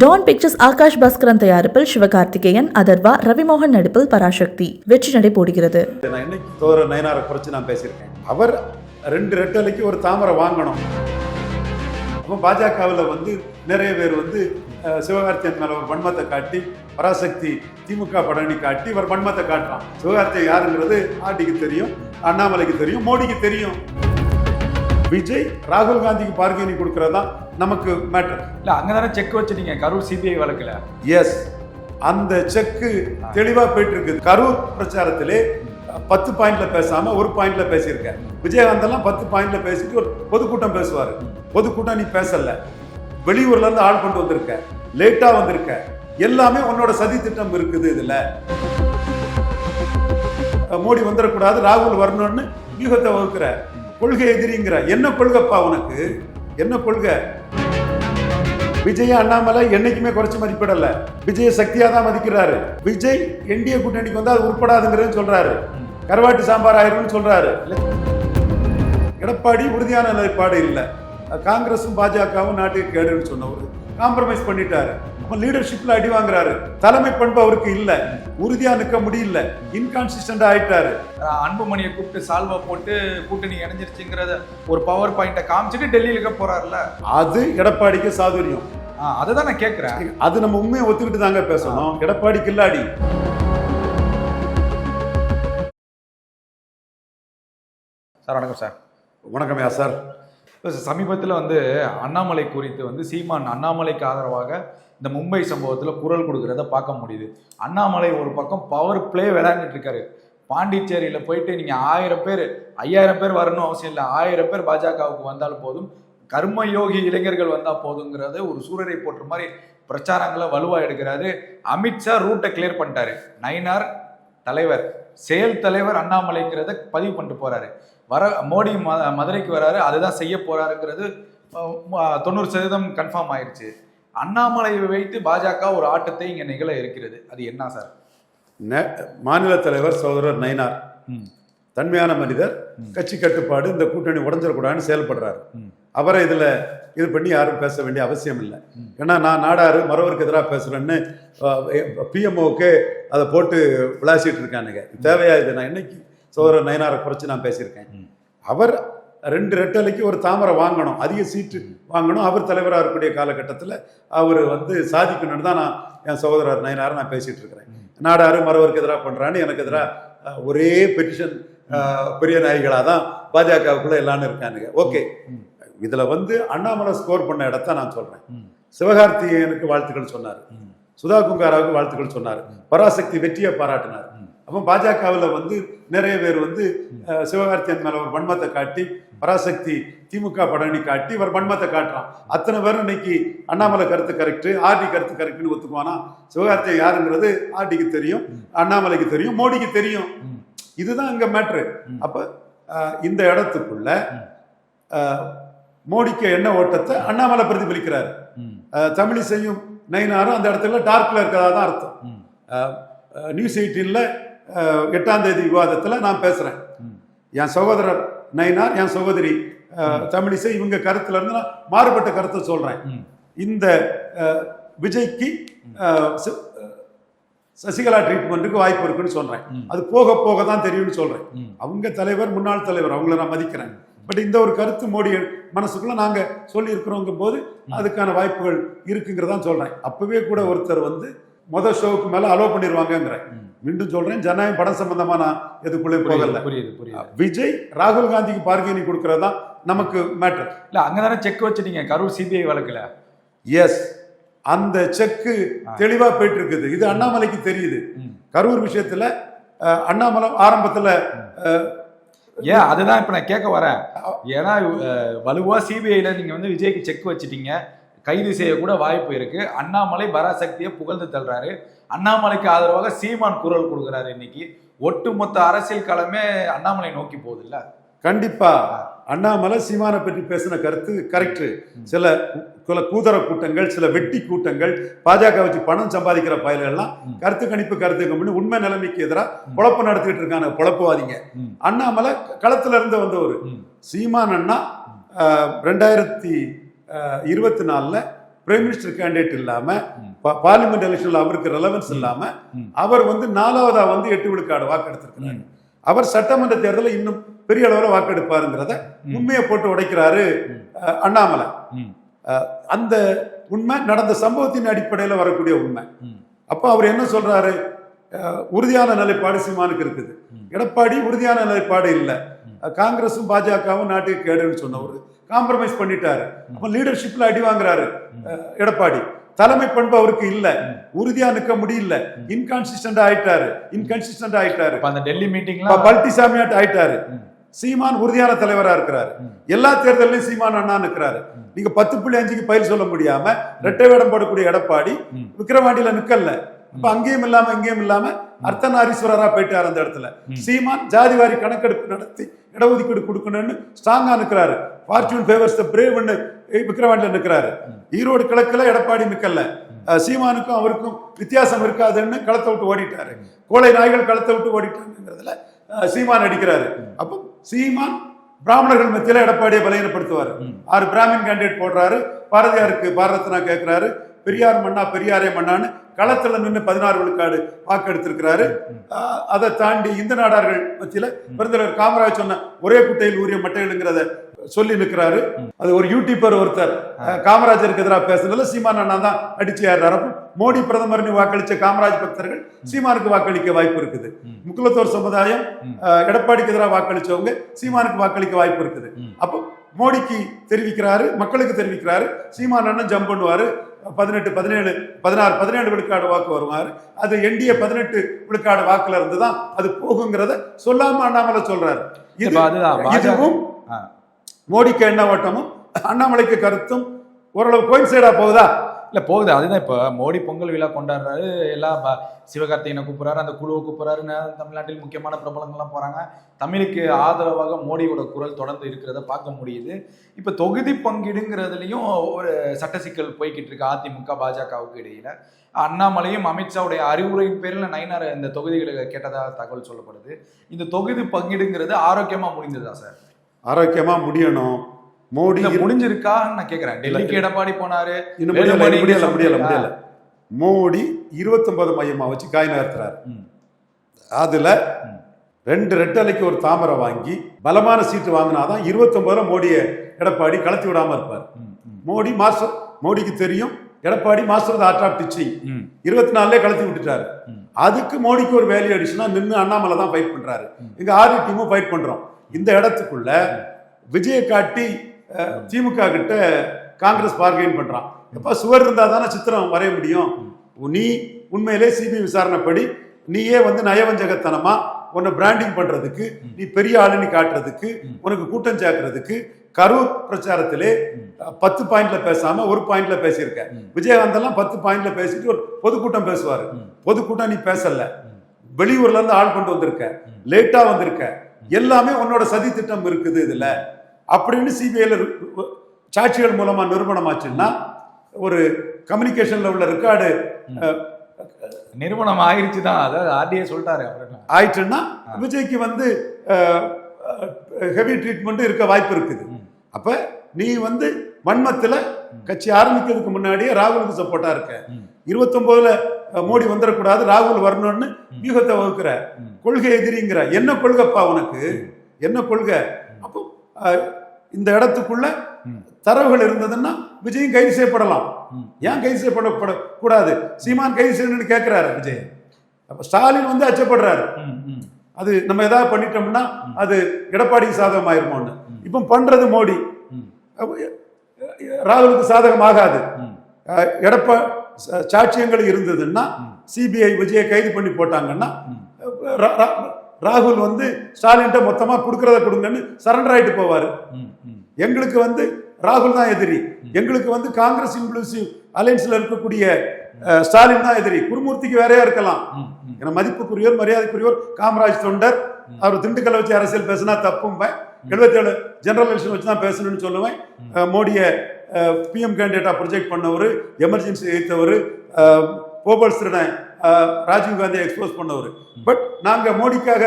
Don pictures Akash Bhaskaran தயாரிப்பில் சிவகார்த்திகேயன் அதர்வா ரவிமோகன் நடிப்பில் பராசக்தி. வெற்றி நடை போடுகிறது. நான் நயனாரை குறைச்சு நான் பேசியிருக்கேன். அவர் ரெண்டு ரெட்டலைக்கு ஒரு தாமரை வாங்கணும். அப்போ பாஜகவில் வந்து நிறைய பேர் வந்து சிவகார்த்தியன் மேலே ஒரு வன்மத்தை காட்டி பராசக்தி திமுக படனி காட்டி இவர் வன்மத்தை காட்டுறான். சிவகார்த்தியை யாருங்கிறது ஆட்டிக்கு தெரியும் அண்ணாமலைக்கு தெரியும் மோடிக்கு தெரியும். விஜய் ராகுல் காந்திக்கு பார்கெனி கொடுக்கறது தான் நமக்கு மேட்டர் இல்ல அங்கதானே செக் வச்சிட்டீங்க? கரூர் சிபிஐ வழக்குல. எஸ் அந்த செக்கு தெளிவா போயிட்டு இருக்குது கரூர் பிரச்சாரத்திலே பத்து பாயிண்ட்ல பேசாம ஒரு பாயிண்ட்ல பேசியிருக்கேன். விஜயகாந்த் எல்லாம் பத்து பாயிண்ட்ல பேசிட்டு ஒரு பொதுக்கூட்டம் பேசுவாரு. பொதுக்கூட்டம் நீ பேசல. வெளியூர்ல இருந்து ஆள் கொண்டு வந்திருக்க. லேட்டா வந்திருக்க. எல்லாமே உன்னோட சதி திட்டம் இருக்குது இதுல. மோடி வந்துடக்கூடாது ராகுல் வரணும்னு வியூகத்தை வகுக்கிற கொள்கை எதிரிங்கிற என்ன கொள்கைப்பா உனக்கு? என்ன கொள்கை? விஜய் அண்ணாமலை என்னைக்குமே குறைச்சி மதிப்பிடல. விஜய சக்தியா தான் மதிக்கிறாரு. விஜய் என்டிஏ கூட்டணிக்கு வந்து அது உட்படாதுங்கிறது சொல்றாரு. கருவாட்டு சாம்பார் ஆயிரும்னு சொல்றாரு. எடப்பாடி உறுதியான நிலைப்பாடு இல்லை. காங்கிரஸும் பாஜகவும் நாட்டுக்கு கேடுன்னு சொன்னவர். காம்ப்ரமைஸ் பண்ணிட்டாரு. அப்ப லீடர்ஷிப்ல அடி வாங்குறாரு. தலைமை பண்பு அவருக்கு இல்ல. உறுதியா நிக்க முடியல. இன்கான்சிஸ்டன்ட் ஆயிட்டாரு. அன்புமணியை கூப்பிட்டு சால்வா போட்டு கூட்டணி இணைஞ்சிருச்சுங்கிறத ஒரு பவர் பாயிண்ட்டை காமிச்சிட்டு டெல்லியில போறாருல அது எடப்பாடிக்கு சாதுரியம். அதை தான் நான் கேட்கிறேன் அது நம்ம உண்மையை ஒத்துக்கிட்டு தாங்க பேசணும். எடப்பாடி கில்லாடி சார் வணக்கம் சார். வணக்கம்யா சார். சமீபத்தில் வந்து அண்ணாமலை குறித்து வந்து சீமான் அண்ணாமலைக்கு ஆதரவாக இந்த மும்பை சம்பவத்தில் குரல் கொடுக்குறத பார்க்க முடியுது. அண்ணாமலை ஒரு பக்கம் பவர் பிளே விளையாண்டுட்டு இருக்காரு. பாண்டிச்சேரியில் போயிட்டு நீங்கள் ஆயிரம் பேர் ஐயாயிரம் பேர் வரணும் அவசியம் இல்லை. ஆயிரம் பேர் பாஜகவுக்கு வந்தாலும் போதும். கர்மயோகி இளைஞர்கள் வந்தால் போதுங்கிறத ஒரு சூரரை போட்டுற மாதிரி பிரச்சாரங்களை வலுவாக எடுக்கிறாரு. அமித்ஷா ரூட்டை கிளியர் பண்ணிட்டாரு. நயினார் தலைவர் செயல் தலைவர் அண்ணாமலைங்கிறத பதிவு பண்ணிட்டு போறாரு. வர மோடி ம மதுரைக்கு வராரு அதுதான் செய்ய போறாருங்கிறது தொண்ணூறு சதவீதம் கன்ஃபார்ம் ஆயிருச்சு. அண்ணாமலையை வைத்து பாஜக ஒரு ஆட்டத்தை இங்க நிகழ இருக்கிறது. அது என்ன சார்? ந- மாநில தலைவர் சகோதரர் நயினார். தன்மையான மனிதர். கட்சி கட்டுப்பாடு இந்த கூட்டணி உடஞ்சிடக்கூடாதுன்னு செயல்படுறாரு. அவரை இதுல இது பண்ணி யாரும் பேச வேண்டிய அவசியம் இல்லை. ஏன்னா நான் நாடாரு மறவருக்கு எதிராக பேசுறேன்னு பிஎம்ஓக்கு அதை போட்டு விளாசிட்டு இருக்கானுங்க. தேவையா இது? நான் என்னைக்கு சோதரர் நயனாரை குறைச்சு நான் பேசியிருக்கேன். அவர் ரெண்டு ரெட்டலைக்கு ஒரு தாமரை வாங்கணும் அதிக சீட்டு வாங்கணும். அவர் தலைவராக இருக்கக்கூடிய காலகட்டத்தில் அவர் வந்து சாதிக்கணும்னு தான் நான் என் சகோதரர் நயனாரை நான் பேசிட்டு இருக்கிறேன் நாடாரு மறவருக்கு எதிராக பண்றான்னு எனக்கு எதிராக ஒரே பெட்டிஷன் பெரிய நாய்களாக தான் பாஜகவுக்குள்ள எல்லாரும் இருக்கானுங்க. ஓகே. இதுல வந்து அண்ணாமலை ஸ்கோர் பண்ண இடத்த நான் சொல்றேன். ம். சிவகார்த்திகேயனுக்கு வாழ்த்துக்கள் சொன்னார். சுதா குங்காராவுக்கு வாழ்த்துக்கள் சொன்னார். பராசக்தி வெற்றியை பாராட்டினார். அப்போ பாஜகவில் வந்து நிறைய பேர் வந்து சிவகார்த்தியன் மேலே ஒரு வன்மத்தை காட்டி பராசக்தி திமுக படனி காட்டி இவர் வன்மத்தை காட்டுறான். அத்தனை பேரும் இன்னைக்கு அண்ணாமலை கருத்து கரெக்டு ஆர்டி கருத்து கரெக்ட்னு ஒத்துக்குவானா? சிவகார்த்தியன் யாருங்கிறது ஆர்டிக்கு தெரியும் அண்ணாமலைக்கு தெரியும் மோடிக்கு தெரியும். இதுதான் அங்கே மேட்ரு அப்போ இந்த இடத்துக்குள்ள மோடிக்கு என்ன ஓட்டத்தை அண்ணாமலை பிரதிபலிக்கிறார். தமிழிசையும் நயினாரும் அந்த இடத்துல டார்க்ல இருக்கிறதா தான் அர்த்தம். நியூஸ் எயிட்டீன்ல எட்டாம் தேதி விவாதத்துல நான் பேசுறேன். ம். என் சகோதரர் நயினார் என் சகோதரி தமிழிசை இவங்க கருத்துல இருந்து நான் மாறுபட்ட கருத்தை சொல்றேன். இந்த விஜய்க்கு சசிகலா ட்ரீட்மெண்ட்டுக்கு வாய்ப்பு இருக்குன்னு சொல்றேன். அது போக போக தான் தெரியும்னு சொல்றேன். அவங்க தலைவர் முன்னாள் தலைவர் அவங்கள நான் மதிக்கிறேன். பட் இந்த ஒரு கருத்து மோடி மனசுக்குள்ள நாங்க சொல்லி போது அதுக்கான வாய்ப்புகள் இருக்குங்கிறதான் சொல்றேன். அப்பவே கூட ஒருத்தர் வந்து முத ஷோவுக்கு மேல அலோ பண்ணிடுவாங்கங்கிறேன். மீண்டும் சொல்றேன் ஜனநாயகம் படம் சம்பந்தமா நான் எதுக்குள்ளே போகல. புரியுது புரியுது. விஜய் ராகுல் காந்திக்கு பார்கெனி கொடுக்கறது தான் நமக்கு மேட்டர் இல்ல அங்கதானே செக் வச்சிட்டீங்க கரூர் சிபிஐ வழக்குல. எஸ் அந்த செக்கு தெளிவா போயிட்டு இருக்குது இது அண்ணாமலைக்கு தெரியுது. கரூர் விஷயத்துல அண்ணாமலை ஆரம்பத்துல ஏன் அதுதான் இப்ப நான் கேட்க வரேன். ஏன்னா அஹ், வலுவா சிபிஐல நீங்க வந்து விஜய்க்கு செக் வச்சிட்டீங்க. கைது செய்ய கூட வாய்ப்பு இருக்கு. அண்ணாமலை பராசக்தியை புகழ்ந்து தள்ளுறாரு. அண்ணாமலைக்கு ஆதரவாக சீமான் குரல் கொடுக்குறாரு இன்னைக்கு. ஒட்டுமொத்த அரசியல் களமே அண்ணாமலை நோக்கி போகுது இல்ல கண்டிப்பா. அண்ணாமலை சீமானை பற்றி பேசின கருத்து கரெக்ட் சில சில கூதர கூட்டங்கள் சில வெட்டி கூட்டங்கள் பாஜக வச்சு பணம் சம்பாதிக்கிற பயல்கள்லாம். கருத்து கணிப்பு கருத்து கம்பெனி உண்மை நிலைமைக்கு எதிராக குழப்பம் நடத்திட்டு இருக்காங்க. குழப்பவாதிங்க. அண்ணாமலை களத்துல இருந்து வந்தவர். சீமான் அண்ணா ரெண்டாயிரத்தி இருபத்தி நாலுல பிரைம் மினிஸ்டர் கேண்டிடேட் இல்லாம பார்லிமெண்ட் எலெக்ஷன்ல அவருக்கு ரெலவன்ஸ் இல்லாம ம். அவர் வந்து நாலாவதா வந்து எட்டு விழுக்காடு வாக்கெடுத்திருக்கிறார். அவர் சட்டமன்ற தேர்தலில் இன்னும் பெரிய அளவில் வாக்கெடுப்பாருங்கிறத உண்மையை போட்டு உடைக்கிறாரு அண்ணாமலை. அந்த உண்மை நடந்த சம்பவத்தின் அடிப்படையில் வரக்கூடிய உண்மை. அப்போ அவர் என்ன சொல்றாரு? உறுதியான நிலைப்பாடு சீமானுக்கு இருக்குது. எடப்பாடி உறுதியான நிலைப்பாடு இல்லை. காங்கிரஸும் பாஜகவும் நாட்டுக்கு கேடுன்னு சொன்னவர் காம்ப்ரமைஸ் பண்ணிட்டாரு. அப்போ லீடர்ஷிப்ல அடி வாங்குறாரு எடப்பாடி. தலைமை பண்பு அவருக்கு இல்ல. உறுதியா நிக்க முடியல. இன்கான்சிஸ்டன்ட் ஆயிட்டாரு. இன்கன்சிஸ்டன்ட் ஆயிட்டாரு. அந்த டெல்லி மீட்டிங்லாம் பல்டிசாமியாட் ஆயிட்டாரு. சீமான் உறுதியான தலைவரா இருக்கிறாரு. எல்லா தேர்தலையும் சீமான் அண்ணா நிற்கிறாரு நீங்க பத்து புள்ளி அஞ்சுக்கு பயில் சொல்ல முடியாம ரெட்டை வேடம் போடக்கூடிய எடப்பாடி. விக்கிரவாண்டியில நிக்கல. அப்ப அங்கேயும் இல்லாம இங்கேயும் இல்லாம அர்த்தநாரீஸ்வரரா போயிட்டாரு அந்த இடத்துல. சீமான் ஜாதிவாரி கணக்கெடுப்பு நடத்தி இடஒதுக்கீடு கொடுக்கணும்னு ஸ்ட்ராங்கா நிக்கிறாரு. ஃபார்ச்சூன் ஃபேவர்ஸ் த பிரேவ்னு விக்கிரவாண்டியில நிக்கிறாரு. ஈரோடு கிழக்குல எடப்பாடி நிக்கல. அஹ் சீமானுக்கும் அவருக்கும் வித்தியாசம் இருக்காதுன்னு களத்தை விட்டு ஓடிட்டாரு. கோழை நாய்கள் களத்தை விட்டு ஓடிட்டாங்கிறதுல சீமான் அடிக்கிறாரு. அப்போ சீமான் பிராமணர்கள் மத்தியில எடப்பாடியை பலகீனப்படுத்துவாரு. ஆறு பிராமின் கேண்டிடேட் போடுறாரு. பாரதியாருக்கு பாரதத்னா கேட்கிறாரு பெரியார் மண்ணா பெரியாரே மண்ணான்னு களத்துல நின்று பதினாறு விழுக்காடு வாக்கெடுத்திருக்கிறாரு அதை தாண்டி இந்த நாடார்கள் மத்தியில பெருந்தலைவர் காமராஜ் சொன்ன ஒரே குட்டையில் ஊறிய மட்டைகளுங்கிறத சொல்லி நிற்கிறாரு. அது ஒரு யூடியூபர் ஒருத்தர். காமராஜருக்கு எதிராக பேசுனதுல சீமான் அண்ணா தான் அடிச்சு ஏறாரு மோடி பிரதமர்னு வாக்களிச்ச காமராஜ் பக்தர்கள் சீமானுக்கு வாக்களிக்க வாய்ப்பு இருக்குது. முக்குலத்தோர் சமுதாயம் எடப்பாடிக்கு எதிராக வாக்களிச்சவங்க சீமானுக்கு வாக்களிக்க வாய்ப்பு இருக்குது. அப்போ மோடிக்கு தெரிவிக்கிறாரு மக்களுக்கு தெரிவிக்கிறாரு சீமான் அண்ணன் ஜம்ப் பண்ணுவாரு பதினெட்டு பதினேழு பதினாறு பதினேழு விழுக்காடு வாக்கு வருவாரு. அது என்டிஏ பதினெட்டு விழுக்காடு வாக்குல இருந்து தான் அது போகுங்கிறத சொல்லாம அண்ணாமலை சொல்றாரு. இதுவும். மோடிக்கு என்ன ஓட்டமும் அண்ணாமலைக்கு கருத்தும் ஓரளவு கோயின்சைடா போகுதா? இல்லை போகுது. அதுதான் இப்போ மோடி பொங்கல் விழா கொண்டாடுறாரு. எல்லாம் ப- கூப்பிட்றாரு அந்த குழுவை கூப்பிட்றாருன்னு தமிழ்நாட்டில் முக்கியமான பிரபலங்கள்லாம் போகிறாங்க தமிழுக்கு ஆதரவாக மோடியோட குரல் தொடர்ந்து இருக்கிறத பார்க்க முடியுது. இப்போ தொகுதி பங்கீடுங்கிறதுலையும் ஒரு சட்ட சிக்கல் போய்கிட்டு இருக்கு அதிமுக பாஜகவுக்கு இடையில. அண்ணாமலையும் அமித்ஷாவுடைய அறிவுரையின் பேரில் நயினார் இந்த தொகுதிகளை கேட்டதாக தகவல் சொல்லப்படுது. இந்த தொகுதி பங்கீடுங்கிறது ஆரோக்கியமாக முடிந்ததா சார்? ஆரோக்கியமாக முடியணும். மோடி முடிஞ்சிருக்கான்னு நான் கேக்குறேன். டெல்லிக்கு எடப்பாடி போனாரு இன்னும் முடியல முடியல மோடி இருபத்தொன்பது மையமா வச்சு காய் நகர்த்துறாரு. அதுல ரெண்டு ரெட்டலைக்கு ஒரு தாமரை வாங்கி பலமான சீட்டு வாங்கினாதான் இருபத்தொன்பதுல மோடியை எடப்பாடி கலத்தி விடாம இருப்பார். மோடி மாஸ்டர் மோடிக்கு தெரியும் Edappadi master art of teaching. இருபத்தி நாலுலேயே கலத்தி விட்டுட்டாரு. அதுக்கு மோடிக்கு ஒரு வேல்யூ அடிஷனா நின்று அண்ணாமலை தான் ஃபைட் பண்றாரு. எங்க ஆறு டீமும் ஃபைட் பண்றோம். இந்த இடத்துக்குள்ள விஜயை காட்டி திமுக கிட்ட காங்கிரஸ் பார்கெயின் பண்றான். எப்ப சுவர் இருந்தா தானே சித்திரம் வரைய முடியும்? நீ உண்மையிலே சிபிஐ விசாரணைப்படி நீயே வந்து நயவஞ்சகத்தனமா உன்னை பிராண்டிங் பண்றதுக்கு நீ பெரிய ஆளுன்னு காட்டுறதுக்கு உனக்கு கூட்டம் சேர்க்கறதுக்கு கரூர் பிரச்சாரத்திலே பத்து பாயிண்ட்ல பேசாம ஒரு பாயிண்ட்ல பேசியிருக்க. விஜயகாந்த் எல்லாம் பத்து பாயிண்ட்ல பேசிட்டு ஒரு பொதுக்கூட்டம் பேசுவாரு. பொதுக்கூட்டம் நீ பேசல. வெளியூர்ல இருந்து ஆள் கொண்டு வந்திருக்க. லேட்டா வந்திருக்க. எல்லாமே உன்னோட சதி திட்டம் இருக்குது இதுல. அப்படின்னு சிபிஐல சாட்சிகள் மூலமா நிரூபணமாச்சுன்னா ஒரு கம்யூனிகேஷன்ல உள்ள ரெக்கார்டு நிறுவனம் ஆயிருச்சு தான் அதாவது ஆர்டிஏ சொல்லிட்டாரு ஆயிடுச்சுன்னா விஜய்க்கு வந்து ஹெவி ட்ரீட்மெண்ட் இருக்க வாய்ப்பு இருக்குது. அப்ப நீ வந்து வன்மத்துல கட்சி ஆரம்பிக்கிறதுக்கு முன்னாடியே ராகுலுக்கு சப்போர்ட்டா இருக்க. அஹ், மோடி வந்துடக்கூடாது ராகுல் வரணும்னு வியூகத்தை வகுக்கிற கொள்கை எதிரிங்கிற என்ன கொள்கைப்பா உனக்கு? என்ன கொள்கை? அப்போ இந்த இடத்துக்குள்ள. தரவுகள் இருந்ததுன்னா விஜயும் கைது செய்யப்படலாம். ஏன் கைது செய்யப்படப்பட கூடாது? சீமான் கைது செய்யணும்னு கேட்கிறாரு விஜய். அப்ப ஸ்டாலின் வந்து அச்சப்படுறாரு. அது நம்ம ஏதாவது பண்ணிட்டோம்னா அது எடப்பாடிக்கு சாதகமாயிருமோன்னு. இப்போ பண்றது மோடி. ராகுலுக்கு சாதகமாகாது. அஹ், எடப்பா சாட்சியங்கள் இருந்ததுன்னா சிபிஐ விஜயை கைது பண்ணி போட்டாங்கன்னா ராகுல் வந்து ஸ்டாலின்ட்ட மொத்தமா கொடுக்கறத கொடுங்கன்னு சரண்டர் ஆயிட்டு போவாரு. எங்களுக்கு வந்து ராகுல் தான் எதிரி. எங்களுக்கு வந்து காங்கிரஸ் இன்க்ளூசிவ் அலைன்ஸ்ல இருக்கக்கூடிய ஸ்டாலின் தான் எதிரி. குருமூர்த்திக்கு வேறையா இருக்கலாம். என மதிப்புக்குரியவர் மரியாதைக்குரியவர் காமராஜ் தொண்டர். அவர் திண்டுக்கல்லை வச்சு அரசியல் பேசினா தப்பும்பேன் எழுபத்தேழு ஜெனரல் எலெக்ஷன் வச்சு தான் பேசணும்னு சொல்லுவேன். மோடியை பிஎம் கேண்டிடேட்டா ப்ரொஜெக்ட் பண்ணவர் எமர்ஜென்சி எய்த்தவர் போபல் ராஜீவ்காந்தியை ராஜீவ் காந்தியை எக்ஸ்போஸ் பண்ணவர். பட் நாங்கள் மோடிக்காக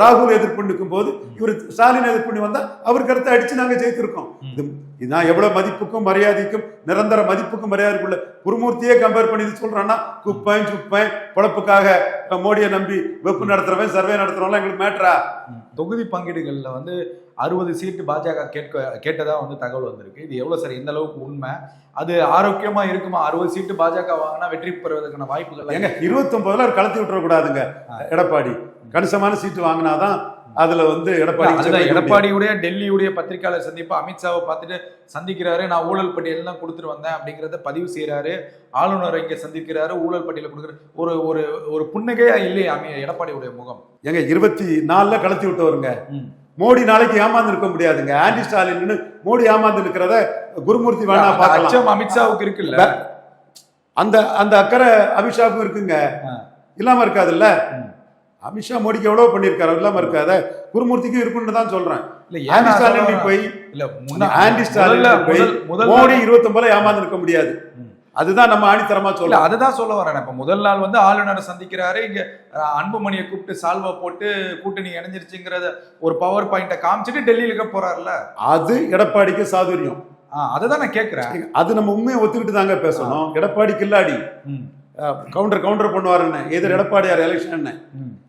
ராகுல் எதிர்ப்பு நிற்கும் போது இவர் ஸ்டாலின் எதிர்ப்பு வந்தா அவர் கருத்தை அடிச்சு நாங்க ஜெயித்திருக்கோம். இது நான் எவ்வளவு மதிப்புக்கும் மரியாதைக்கும் நிரந்தர மதிப்புக்கும் மரியாதைக்குள்ள குருமூர்த்தியே கம்பேர் பண்ணி சொல்றான்னா குப்பைன் சுப்பைன் பொழப்புக்காக மோடியை நம்பி வெப்பு நடத்துறவன் சர்வே நடத்துறவன் எங்களுக்கு மேட்டரா தொகுதி பங்கீடுகளில் வந்து அறுபது சீட்டு பாஜக கேட்க கேட்டதா வந்து தகவல் வந்திருக்கு. இது எவ்வளவு சரி? எந்த அளவுக்கு உண்மை? அது ஆரோக்கியமா இருக்குமா? அறுபது சீட்டு பாஜக வாங்கினா வெற்றி பெறுவதற்கான வாய்ப்புகள் ஏங்க இருபத்தொன்பதுல கலத்தி விட்டுற கூடாதுங்க எடப்பாடி. கணிசமான சீட்டு வாங்கினாதான் அதுல வந்து எடப்பாடி எடப்பாடியுடைய டெல்லியுடைய பத்திரிகையாளர் சந்திப்பு அமித்ஷாவை பார்த்துட்டு சந்திக்கிறாரு நான் ஊழல் பட்டியல் தான் கொடுத்துட்டு வந்தேன் அப்படிங்கறத பதிவு செய்யறாரு ஆளுநரை இங்க சந்திக்கிறாரு ஊழல் பட்டியல கொடுக்குறாரு. ஒரு ஒரு ஒரு புன்னகையா இல்லையா அமி எடப்பாடியுடைய முகம். ஏங்க இருபத்தி நாலுல கலத்தி விட்டவருங்க. ம். மோடி நாளைக்கு ஏமாந்து இருக்க முடியாதுங்க. ஆன்டி ஸ்டாலின் மோடி ஏமாந்து இருக்கிறத குருமூர்த்தி வேணா பார்க்கலாம். அமித்ஷாவுக்கு இருக்குல்ல? அந்த அந்த அக்கறை அமித்ஷாவுக்கும் இருக்குங்க. இல்லாம இருக்காதுல்ல? ம். அமித்ஷா மோடிக்கு எவ்வளவு பண்ணிருக்காரு இல்லாம இருக்காத. குருமூர்த்திக்கும் இருக்குன்னு தான் சொல்றேன். நான் ஸ்டாலின்? போய் இல்ல ஆன்டி ஸ்டாலின் போய் மோடி இருபத்தொன்பதுல ஏமாந்து இருக்க முடியாது. அதுதான் நம்ம ஆணித்தரமா சொல்றோம். அதுதான் சொல்ல வரேன். இப்ப முதல் நாள் வந்து ஆளுநரை சந்திக்கிறாரு. இங்க அன்புமணியை கூப்பிட்டு சால்வா போட்டு கூட்டணி இணைஞ்சிருச்சுங்கிறத ஒரு பவர் பாயிண்ட காமிச்சிட்டு டெல்லியில போறாருல அது எடப்பாடிக்கு சாதுரியம். அததான் நான் கேக்குறேன். அது நம்ம உண்மையை ஒத்துக்கிட்டு தாங்க பேசணும். எடப்பாடி கில்லாடி கவுண்டர் கவுண்டர் பண்ணுவாருன்னு. எதிர் எடப்பாடியார் எலெக்ஷன்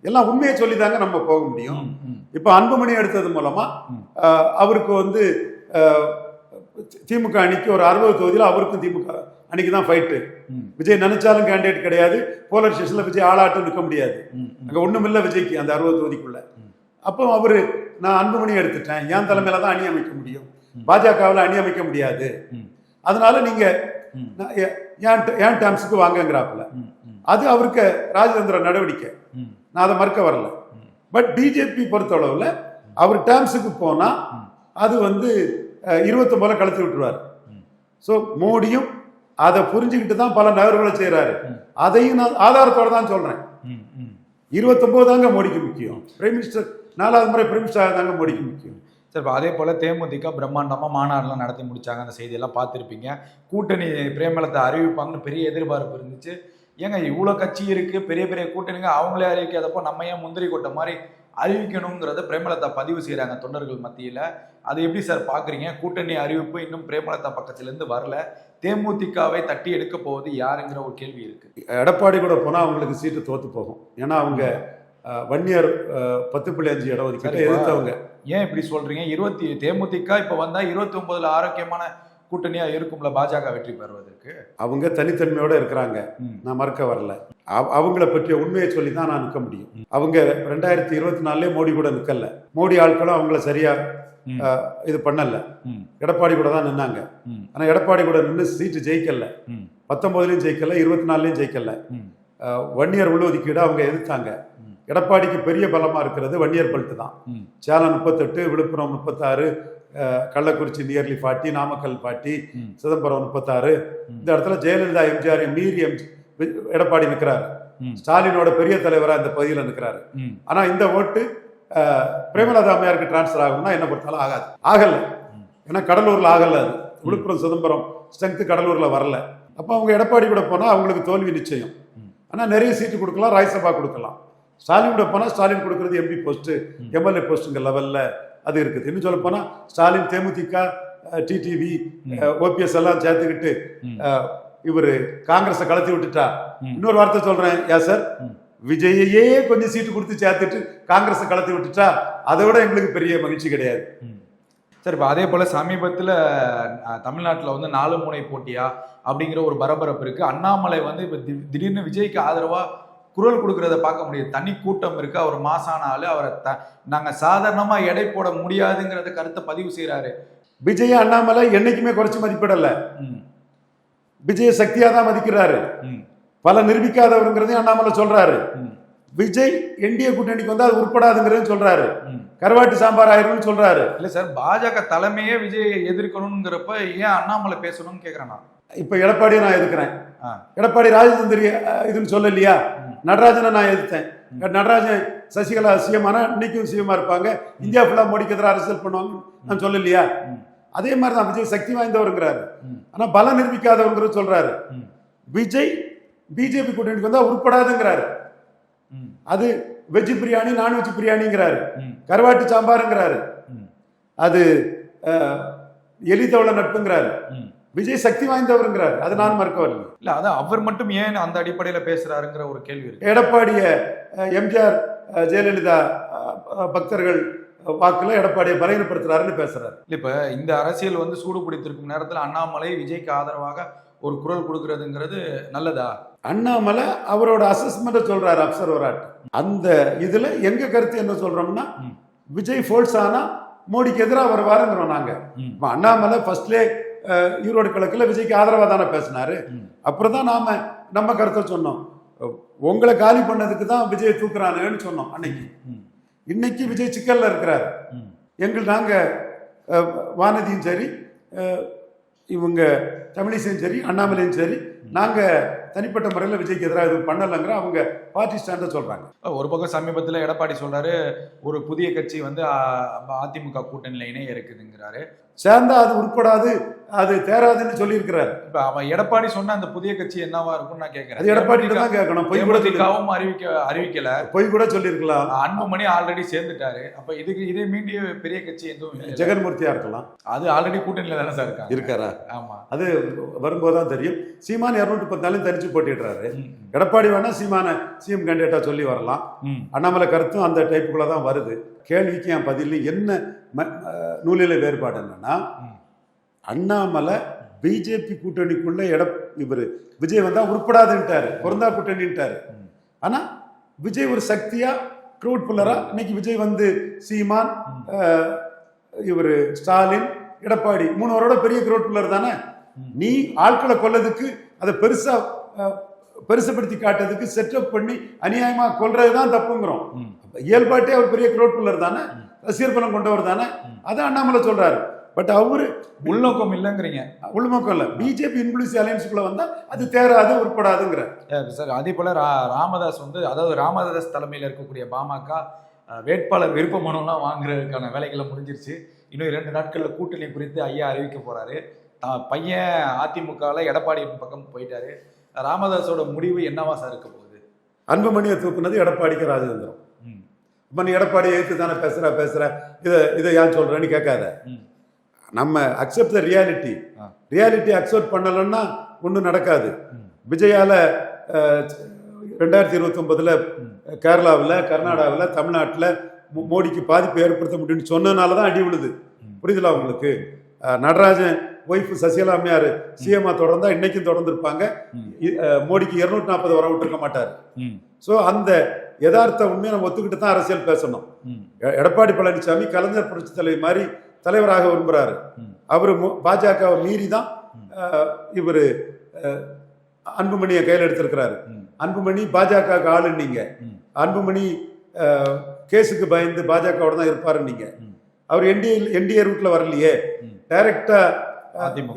எல்லாம் உண்மையை சொல்லி தாங்க நம்ம போக முடியும். இப்போ அன்புமணி எடுத்தது மூலமா அவருக்கு வந்து திமுக அணிக்கு ஒரு அறுபது தொகுதியில் அவருக்கும் திமுக அன்னைக்கு தான் ஃபைட்டு விஜய் நினைச்சாலும் கேண்டிடேட் கிடையாது. போலர் ஸ்டேஷன்ல விஜய் ஆளாட்டும் நிற்க முடியாது. அங்க ஒண்ணுமில்ல விஜய்க்கு அந்த அறுபது தொகுதிக்குள்ள. அப்போ அவரு நான் அன்புமணி எடுத்துட்டேன். என் தலைமையில தான் அணி அமைக்க முடியும். பாஜகவில் அணி அமைக்க முடியாது. அதனால நீங்க என் என் டேர்ம்ஸுக்கு வாங்கங்கிறாப்புல. அது அவருக்கு ராஜதந்திர நடவடிக்கை. நான் அதை மறுக்க வரல. பட் பிஜேபி பொறுத்தளவில் அவர் டேர்ம்ஸுக்கு போனால் அது வந்து இருபத்தொம்பதில் கலத்தி விட்டுருவார். ம். ஸோ மோடியும் அதை புரிஞ்சுக்கிட்டு தான் பல நகர்வுகளை செய்கிறாரு அதையும் நான் ஆதாரத்தோட தான் சொல்கிறேன் ம், ம். தாங்க மோடிக்கு முக்கியம். பிரைம் மினிஸ்டர் நாலாவது முறை பிரைம் மினிஸ்டர் தாங்க மோடிக்கு முக்கியம். சரி இப்போ அதே போல் தேமுதிக பிரம்மாண்டமாக மாநாடுலாம் நடத்தி முடிச்சாங்க. அந்த செய்தியெல்லாம் பார்த்துருப்பீங்க. கூட்டணி பிரேமலத்தை அறிவிப்பாங்கன்னு பெரிய எதிர்பார்ப்பு இருந்துச்சு. ஏங்க இவ்வளோ கட்சி இருக்கு பெரிய பெரிய கூட்டணிங்க அவங்களே அறிவிக்காதப்போ நம்ம ஏன் முந்திரி கொட்டை மாதிரி அறிவிக்கணுங்கிறத பிரேமலதா பதிவு செய்றாங்க தொண்டர்கள் மத்தியில. அதை எப்படி சார் பாக்குறீங்க? கூட்டணி அறிவிப்பு இன்னும் பிரேமலதா பக்கத்துல இருந்து வரல. தேமுதிகவை தட்டி எடுக்க போவது யாருங்கிற ஒரு கேள்வி இருக்கு. எடப்பாடி கூட போனா அவங்களுக்கு சீட்டு தோத்து போகும். ஏன்னா அவங்க வன்னியர் பத்து புள்ளி அஞ்சு இடம் ஒதுக்கிட்டு. எதிர்த்தவங்க. ஏன் இப்படி சொல்றீங்க? இருபத்தி தேமுதிக இப்ப வந்தா இருபத்தி ஒன்பதுல ஆரோக்கியமான கூட்டணியா இருக்கும்ல பாஜக வெற்றி பெறுவதற்கு? அவங்க தனித்தன்மையோட இருக்கிறாங்க. நான் மறுக்க வரல. அவ- அவங்கள பற்றிய உண்மையை சொல்லி தான் நான் நிற்க முடியும். அவங்க ரெண்டாயிரத்தி இருபத்தி நாலுலேயே மோடி கூட நிற்கல. மோடி ஆட்களும் அவங்கள சரியா இது பண்ணல. எடப்பாடி கூட தான் நின்னாங்க. ஆனா எடப்பாடி கூட நின்று சீட்டு ஜெயிக்கல. பத்தொன்பதுலயும் ஜெயிக்கல இருபத்தி நாலுலயும் ஜெயிக்கல வன்னியர் உள்ஒதுக்கீடு அவங்க எதிர்த்தாங்க. எடப்பாடிக்கு பெரிய பலமா இருக்கிறது வன்னியர் பெல்ட் தான். சேலம் முப்பத்தெட்டு விழுப்புரம் முப்பத்தாறு Kallakurichi nearly forty Namakkal forty. Chidambaram முப்பத்தாறு. இந்த இடத்துல ஜெயலலிதா எம்ஜிஆர் மீறி எம் எடப்பாடி நிற்கிறாரு. ஸ்டாலினோட பெரிய தலைவரா இந்த பகுதியில் நிற்கிறாரு ம். ஆனா இந்த ஓட்டு பிரேமலதா அம்மையாருக்கு டிரான்ஸ்ஃபர் ஆகும்னா என்ன பொறுத்தாலும் ஆகாது ஆகல. ஏன்னா கடலூர்ல ஆகல அது விழுப்புரம் சிதம்பரம் ஸ்ட்ரென்த் கடலூர்ல வரல அப்போ அவங்க எடப்பாடி கூட போனா அவங்களுக்கு தோல்வி நிச்சயம் ம். ஆனா நிறைய சீட்டு கொடுக்கலாம் ராஜ்யசபா கொடுக்கலாம் ஸ்டாலின் கூட போனா ஸ்டாலின் கொடுக்கறது எம்பி போஸ்ட் ம். எம்எல்ஏ போஸ்ட்டுங்க லெவல்ல அது இருக்குது இன்னும் சொல்ல போனா ஸ்டாலின் தேமுதிக டிடிவி. ஓபிஎஸ் எல்லாம் சேர்த்துக்கிட்டு. இவர் காங்கிரஸை கலத்தி விட்டுட்டா. இன்னொரு வார்த்தை சொல்றேன் ஏன் சார். விஜயையே கொஞ்சம் சீட்டு கொடுத்து சேர்த்துட்டு காங்கிரஸை கலத்தி விட்டுட்டா அதை விட எங்களுக்கு பெரிய மகிழ்ச்சி கிடையாது. சரி இப்போ அதே போல சமீபத்தில் தமிழ்நாட்டில் வந்து நாலு முனை போட்டியா அப்படிங்கிற ஒரு பரபரப்பு இருக்கு அண்ணாமலை வந்து இப்போ திடீர்னு விஜய்க்கு ஆதரவா குரல் கொடுக்கறத பார்க்க முடியுது தனி கூட்டம் இருக்கு. அவர் மாசான ஆளு. அவரை த நாங்க சாதாரணமா எடை போட முடியாதுங்கிறத கருத்தை பதிவு செய்றாரு. விஜய அண்ணாமலை என்னைக்குமே குறைச்சு மதிப்பிடல. ம், விஜய சக்தியா தான் மதிக்கிறாரு. ம், பல நிரூபிக்காதவருங்கிறதையும் அண்ணாமலை சொல்றாரு. விஜய் என்டிஏ கூட்டணிக்கு வந்து அது உட்படாதுங்கிறதையும் சொல்றாரு. கருவாட்டு சாம்பார் ஆயிரும்னு சொல்றாரு. இல்ல சார் பாஜக தலைமையே விஜய் எதிர்க்கணுங்கிறப்ப ஏன் அண்ணாமலை பேசணும்னு கேக்குறேன் நான். இப்ப எடப்பாடியை நான் எதுக்குறேன். எடப்பாடி ராஜதந்திரி இதுன்னு சொல்லலையா. நடராஜனை நான் எதிர்த்தேன். நடராஜன் சசிகலா சிஎம்னா இன்னைக்கும் சிஎம்மா இருப்பாங்க. இந்தியா ஃபுல்லாக மோடிக்கு எதிராக அரசியல் பண்ணுவாங்க நான் சொல்லலையா? அதே மாதிரி தான் விஜய் சக்தி வாய்ந்தவருங்கிறாரு. ஆனால் பலம் நிரூபிக்காதவங்கிறது சொல்றாரு. விஜய் பிஜேபி கூட்டணிக்கு வந்தால் உட்படாதுங்கிறாரு அது வெஜ் பிரியாணி நான்வெஜ் பிரியாணிங்கிறாரு. கருவாட்டு சாம்பாருங்கிறாரு. அது எலி தவளை நட்புங்கிறாரு. ம். விஜய் சக்தி வாய்ந்தவருங்கிறாரு. அது நான் மறுக்கவில்லை. இல்ல அதான் அவர் மட்டும் ஏன் அந்த அடிப்படையில பேசுறாருங்கிற ஒரு கேள்வி இருக்கு. எடப்பாடிய எம்ஜிஆர் ஜெயலலிதா பக்தர்கள் வாக்குல எடப்பாடியை பலகீனப்படுத்துறாருன்னு பேசுறாரு. இப்ப இந்த அரசியல் வந்து சூடு பிடித்திருக்கும் நேரத்துல அண்ணாமலை விஜய்க்கு ஆதரவாக ஒரு குரல் கொடுக்கறதுங்கிறது நல்லதா? அண்ணாமலை அவரோட அசஸ்மெண்ட்டை சொல்றாரு அப்சர்வராட் அந்த இதுல எங்க கருத்து என்ன சொல்றோம்னா. விஜய் ஃபோல்ஸ் ஆனா மோடிக்கு எதிராக வருவாருங்கிறோம் நாங்க. அண்ணாமலை ஃபர்ஸ்ட்லே ஈரோடு கிழக்குல விஜய்க்கு ஆதரவா தானே பேசினாரு. அப்புறம் தான் நாம நம்ம கருத்தை சொன்னோம் உங்களை காலி பண்ணதுக்கு தான் விஜய் தூக்குறானுன்னு சொன்னோம் அன்னைக்கு. இன்னைக்கு விஜய் சிக்கல்ல இருக்கிறாரு. எங்கள் நாங்க அஹ், வானதியும் சரி இவங்க தமிழிசையும் சரி அண்ணாமலையும் சரி நாங்க தனிப்பட்ட முறையில் விஜய்க்கு எதிராக எதுவும் பண்ணலைங்கிற அவங்க பார்ட்டி ஸ்டாண்டை சொல்றாங்க. ஒரு பக்கம் சமீபத்துல எடப்பாடி சொல்றாரு ஒரு புதிய கட்சி வந்து அதிமுக கூட்டணியில இணைய இருக்குதுங்கிறாரு. சேர்ந்தா அது உட்படாது அது தேராதுன்னு சொல்லியிருக்கிறாரு. இப்ப அவன் எடப்பாடி சொன்ன அந்த புதிய கட்சி என்னவா இருக்கும்னு நான் கேட்கிறேன் அது எடப்பாடி தான் கேட்கணும். பொய் கூட தேமுதிகவும் அறிவிக்க அறிவிக்கல. பொய் கூட சொல்லியிருக்கலாம். அன்புமணி ஆல்ரெடி சேர்ந்துட்டாரு. அப்ப இதுக்கு இதே மீண்டிய பெரிய கட்சி எதுவும் இல்லை. ஜெகன்மூர்த்தியா இருக்கலாம். அது ஆல்ரெடி கூட்டணியில தானே சார் இருக்காங்க. இருக்காரா? ஆமா. அது வரும்போது தான் தெரியும் சீமான் இரநூத்தி பத்தாலும் தனிச்சு போட்டிடுறாரு எடப்பாடி வேணா சீமான சிஎம் கேண்டிடேட்டா சொல்லி வரலாம் அண்ணாமலை கருத்தும் அந்த டைப்புக்குள்ள தான் வருது கேள்விக்கு என் பதில் என்ன நூலில வேறுபாடு என்னன்னா. அண்ணாமலை பிஜேபி கூட்டணிக்குள்ள எட இவர் விஜய் வந்தா உருப்படாதுன்ட்டாரு பொருந்தா கூட்டணின்ட்டாரு. ஆனா விஜய் ஒரு சக்தியா க்ரௌட் புல்லரா இன்னைக்கு விஜய் வந்து சீமான். இவர் ஸ்டாலின் எடப்பாடி மூணு வருட பெரிய க்ரௌட் புல்லர் தானே. நீ ஆட்களை கொல்லதுக்கு அதை பெருசா பெருசுப்படுத்தி காட்டுறதுக்கு செட்டப் பண்ணி அநியாயமா கொல்றது தான் தப்புங்கிறோம். இயல்பாட்டே அவர் பெரிய க்ரௌட் புல்லர் தானே. ரசிகர் பலம் கொண்டவர் தானே. அதான் அண்ணாமலை சொல்றாரு. பட் அவரு உள்நோக்கம் இல்லைங்கிறீங்க. உள்நோக்கம் இல்ல. பிஜேபி இன்ஃபுளுஸ் அலையன்ஸுக்குள்ள வந்தா அது தேராது உட்படாதுங்கிற சார் அதே போல ராமதாஸ் வந்து அதாவது ராமதாஸ் தலைமையில் இருக்கக்கூடிய பாமக வேட்பாளர் விருப்ப மனுலாம் வாங்குறதுக்கான வேலைகளை முடிஞ்சிருச்சு. இன்னும் இரண்டு நாட்கள்ல கூட்டணி குறித்து ஐயா அறிவிக்க போறாரு. தான் பையன் அதிமுகவில் எடப்பாடி பக்கம் போயிட்டாரு. ராமதாஸோட முடிவு என்னவா சார் இருக்க போகுது? அன்புமணியை தூக்குனது எடப்பாடிக்கு ராஜேந்திரம் ம், இப்ப நீ எடப்பாடி ஏத்து தானே பேசுற பேசுற? இதை இதை ஏன் சொல்றேன்னு கேட்காத. நம்ம accept the reality. Reality accept பண்ணலைன்னா ஒன்றும் நடக்காது. விஜயால ரெண்டாயிரத்தி இருபத்தி ஒன்பதுல ம். கேரளாவில் கர்நாடகாவில் தமிழ்நாட்டில் மோடிக்கு பாதிப்பு ஏற்படுத்த முடியும்னு சொன்னனால தான் அடி விழுது. புரியுதுல உங்களுக்கு? நடராஜன் ஒய்ஃப் சசிகலா அம்மையார் சிஎம்ஆ தொடர்ந்தா இன்னைக்கும் தொடர்ந்துருப்பாங்க மோடிக்கு இருநூத்தி நாற்பது வர விட்டுருக்க மாட்டார் ஸோ அந்த யதார்த்த உண்மையை நம்ம ஒத்துக்கிட்டு தான் அரசியல் பேசணும் எடப்பாடி பழனிசாமி கலைஞர் புரட்சி தலைவர் மாதிரி தலைவராக விரும்புறாரு ம். அவர் பாஜகவை மீறி தான். இவர் அன்புமணியை கையில் எடுத்திருக்கிறாரு அன்புமணி பாஜகவுக்கு ஆளுன்னீங்க. அன்புமணி கேஸுக்கு பயந்து பாஜகவோட தான் இருப்பாருன்னீங்க. அவர் என்டிஏ என்டிஏ ரூட்ல வரலையே. டைரக்டா.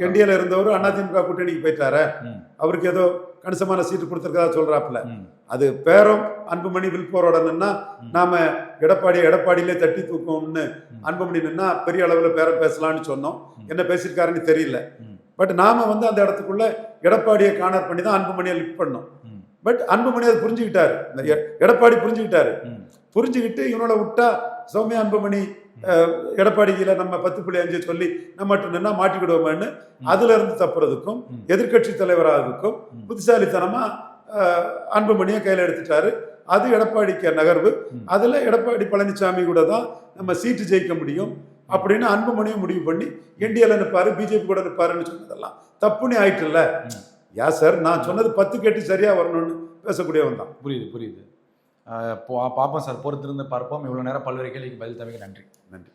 என்டிஏல இருந்தவர் அதிமுக கூட்டணிக்கு போயிட்டாரு. அவருக்கு ஏதோ கணிசமான சீட்டு கொடுத்துருக்கதா சொல்றாப்புல. அது பேரம் அன்புமணி வில்போரோட நின்னா. நாம எடப்பாடி எடப்பாடியிலே தட்டி தூக்கோம்னு. அன்புமணி நின்னா பெரிய அளவுல பேரம் பேசலாம்னு சொன்னோம். என்ன பேசியிருக்காருன்னு தெரியல. பட் நாம வந்து அந்த இடத்துக்குள்ள எடப்பாடியை காணர் பண்ணி தான் அன்புமணியை லிஃப்ட் பண்ணோம். பட் அன்புமணி அதை புரிஞ்சுக்கிட்டாரு எடப்பாடி புரிஞ்சுக்கிட்டாரு. புரிஞ்சுக்கிட்டு இவனோட விட்டா சௌமியா அன்புமணி கீழ நம்ம பத்து புள்ளி அஞ்சு சொல்லி நம்மகிட்ட நின்னா மாட்டிக்கிடுவோமேன்னு ம். அதுல இருந்து தப்புறதுக்கும் ம். எதிர்க்கட்சி தலைவராகிறதுக்கும். புத்திசாலித்தனமா அன்புமணியை கையில எடுத்துட்டாரு அது எடப்பாடிக்கு நகர்வு. அதுல எடப்பாடி பழனிசாமி கூட தான் நம்ம சீட்டு ஜெயிக்க முடியும் அப்படின்னு அன்புமணியும் முடிவு பண்ணி என்டிஏல நிற்பாரு பிஜேபி கூட நிற்பாருன்னு சொன்னதெல்லாம் தப்புன்னு ஆயிட்டுல்ல. யா சார் நான் சொன்னது பத்து கேட்டு சரியா வரணும்னு பேசக்கூடியவன் தான். புரியுது புரியுது. பார்ப்போம் சார். பொறுத்திருந்து பார்ப்போம். இவ்வளவு நேரம் பல்வேறு கேள்விக்கு பதில் தவிர நன்றி. நன்றி.